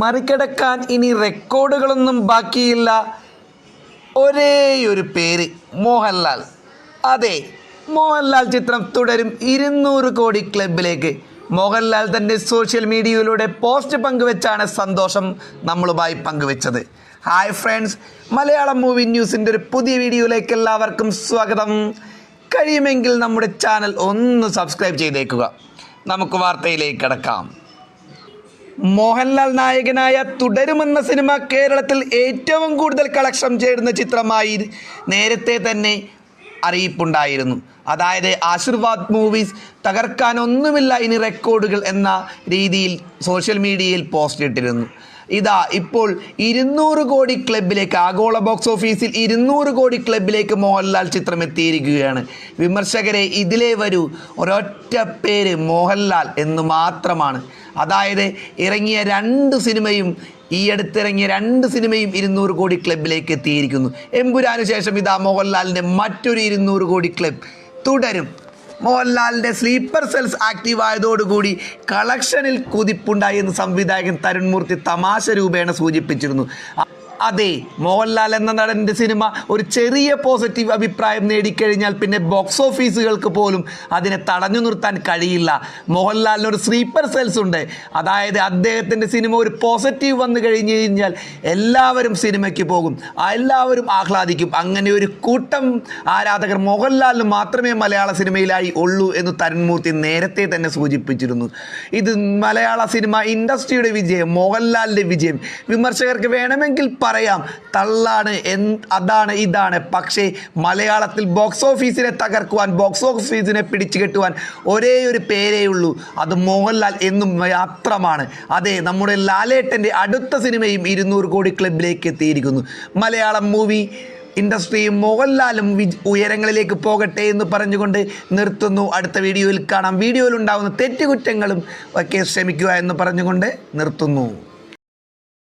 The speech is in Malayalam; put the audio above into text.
മറികടക്കാൻ ഇനി റെക്കോർഡുകളൊന്നും ബാക്കിയില്ല. ഒരേ ഒരു പേര് മോഹൻലാൽ. അതെ മോഹൻലാൽ ചിത്രം തുടരും ഇരുന്നൂറ് കോടി ക്ലബിലേക്ക് മോഹൻലാൽ തന്റെ സോഷ്യൽ മീഡിയയിലൂടെ പോസ്റ്റ് പങ്കുവെച്ചാണ് സന്തോഷം നമ്മളുമായി പങ്കുവെച്ചത്. ഹായ് ഫ്രണ്ട്സ് മലയാളം മൂവി ന്യൂസിന്റെ ഒരു പുതിയ വീഡിയോയിലേക്ക് എല്ലാവർക്കും സ്വാഗതം. കഴിയുമെങ്കിൽ നമ്മുടെ ചാനൽ ഒന്ന് സബ്സ്ക്രൈബ് ചെയ്തേക്കുക. നമുക്ക് വാർത്തയിലേക്ക് കിടക്കാം. മോഹൻലാൽ നായകനായ തുടരുമെന്ന സിനിമ കേരളത്തിൽ ഏറ്റവും കൂടുതൽ കളക്ഷൻ ചേരുന്ന ചിത്രമായി നേരത്തെ തന്നെ അറിയിപ്പുണ്ടായിരുന്നു. അതായത് ആശീർവാദ് മൂവീസ് തകർക്കാൻ ഒന്നുമില്ല ഇനി റെക്കോർഡുകൾ എന്ന രീതിയിൽ സോഷ്യൽ മീഡിയയിൽ പോസ്റ്റ് ഇട്ടിരുന്നു. ഇതാ ഇപ്പോൾ ഇരുന്നൂറ് കോടി ക്ലബിലേക്ക് ആഗോള ബോക്സ് ഓഫീസിൽ ഇരുന്നൂറ് കോടി ക്ലബിലേക്ക് മോഹൻലാൽ ചിത്രം എത്തിയിരിക്കുകയാണ് വിമർശകരെ ഇതിലേ വരൂ. ഒരൊറ്റ പേര് മോഹൻലാൽ എന്ന് മാത്രമാണ്. അതായത് ഇറങ്ങിയ രണ്ട് സിനിമയും ഈ അടുത്തിറങ്ങിയ രണ്ട് സിനിമയും ഇരുന്നൂറ് കോടി ക്ലബിലേക്ക് എത്തിയിരിക്കുന്നു. എമ്പുരാനു ശേഷം ഇതാ മോഹൻലാലിന്റെ മറ്റൊരു ഇരുന്നൂറ് കോടി ക്ലബ് തുടരും. മോഹൻലാലിന്റെ സ്ലീപ്പർ സെൽസ് ആക്റ്റീവ് ആയതോടുകൂടി കളക്ഷനിൽ കുതിപ്പുണ്ടായി എന്ന് സംവിധായകൻ തരുൺമൂർത്തി തമാശ രൂപേണ സൂചിപ്പിച്ചിരുന്നു. അതെ മോഹൻലാൽ എന്ന നടന്റെ സിനിമ ഒരു ചെറിയ പോസിറ്റീവ് അഭിപ്രായം നേടിക്കഴിഞ്ഞാൽ പിന്നെ ബോക്സ് ഓഫീസുകൾക്ക് പോലും അതിനെ തടഞ്ഞു നിർത്താൻ കഴിയില്ല. മോഹൻലാലിന് ഒരു സ്ലീപ്പർ സെൽസ് ഉണ്ട്. അതായത് അദ്ദേഹത്തിന്റെ സിനിമ ഒരു പോസിറ്റീവ് വന്നു കഴിഞ്ഞു കഴിഞ്ഞാൽ എല്ലാവരും സിനിമയ്ക്ക് പോകും. എല്ലാവരും ആഹ്ലാദിക്കും. അങ്ങനെ ഒരു കൂട്ടം ആരാധകർ മോഹൻലാലിന് മാത്രമേ മലയാള സിനിമയിലായി ഉള്ളൂ എന്ന് തരുൺമൂർത്തി നേരത്തെ തന്നെ സൂചിപ്പിച്ചിരുന്നു. ഇത് മലയാള സിനിമ ഇൻഡസ്ട്രിയുടെ വിജയം മോഹൻലാലിന്റെ വിജയം വിമർശകർക്ക് വേണമെങ്കിൽ പറയാം തള്ളാണ് എൻ അതാണ് ഇതാണ്. പക്ഷേ മലയാളത്തിൽ ബോക്സ് ഓഫീസിനെ തകർക്കുവാൻ ബോക്സ് ഓഫീസിനെ പിടിച്ചു കെട്ടുവാൻ ഒരേ ഒരു പേരേ ഉള്ളൂ. അത് മോഹൻലാൽ എന്നും മാത്രമാണ്. അതെ നമ്മുടെ ലാലേട്ടന്റെ അടുത്ത സിനിമയും ഇരുന്നൂറ് കോടി ക്ലബിലേക്ക് എത്തിയിരിക്കുന്നു. മലയാളം മൂവി ഇൻഡസ്ട്രിയും മോഹൻലാലും ഉയരങ്ങളിലേക്ക് പോകട്ടെ എന്ന് പറഞ്ഞുകൊണ്ട് നിർത്തുന്നു. അടുത്ത വീഡിയോയിൽ കാണാം. വീഡിയോയിൽ ഉണ്ടാകുന്ന തെറ്റുകുറ്റങ്ങളും ഒക്കെ ശ്രമിക്കുക എന്ന് പറഞ്ഞുകൊണ്ട് നിർത്തുന്നു.